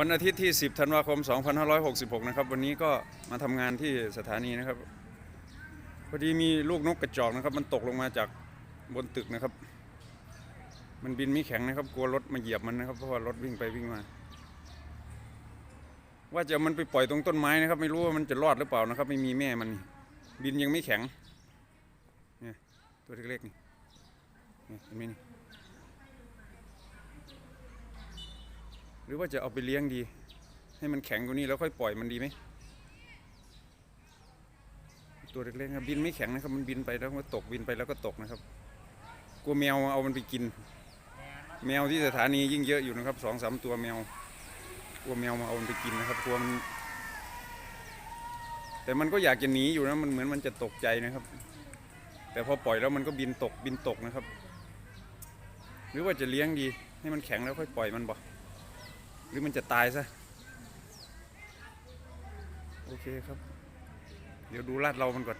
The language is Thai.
วันอาทิตย์ที่ 10 ธันวาคม 2566 นะครับ วันนี้ก็มาทำงานที่สถานีนะครับ พอดีมีลูกนกกระจอกนะครับ มันตกลงมาจากบนตึกนะครับ มันบินไม่แข็งนะครับ กลัวรถมาเหยียบมันนะครับ เพราะว่ารถวิ่งไปวิ่งมา ว่าจะมันไปปล่อยตรงต้นไม้นะครับ ไม่รู้ว่ามันจะรอดหรือเปล่านะครับ ไม่มีแม่มันบินยังไม่แข็ง เนี่ยตัวเล็กๆนี่นี่ยเห็นไหมนี่ หรือว่าจะเอาไปเลี้ยงดี ให้มันแข็งกว่านี้แล้วค่อยปล่อยมันดีไหมตัวเล็กๆนะบินไม่แข็งนะครับ มันบินไปแล้วก็ตกบินไปแล้วก็ตกนะครับ กลัวแมวเอามันไปกิน แมวที่สถานียิ่งเยอะอยู่นะครับสองสามตัวแมว กลัวแมวมาเอามันไปกินนะครับกลัวมัน แต่มันก็อยากจะหนีอยู่นะมันเหมือนมันจะตกใจนะครับ แต่พอปล่อยแล้วมันก็บินตกบินตกนะครับ หรือว่าจะเลี้ยงดีให้มันแข็งแล้วค่อยปล่อยมันบ่ หรือมันจะตายซะ โอเคครับ เดี๋ยวดูลาดเรามันก่อน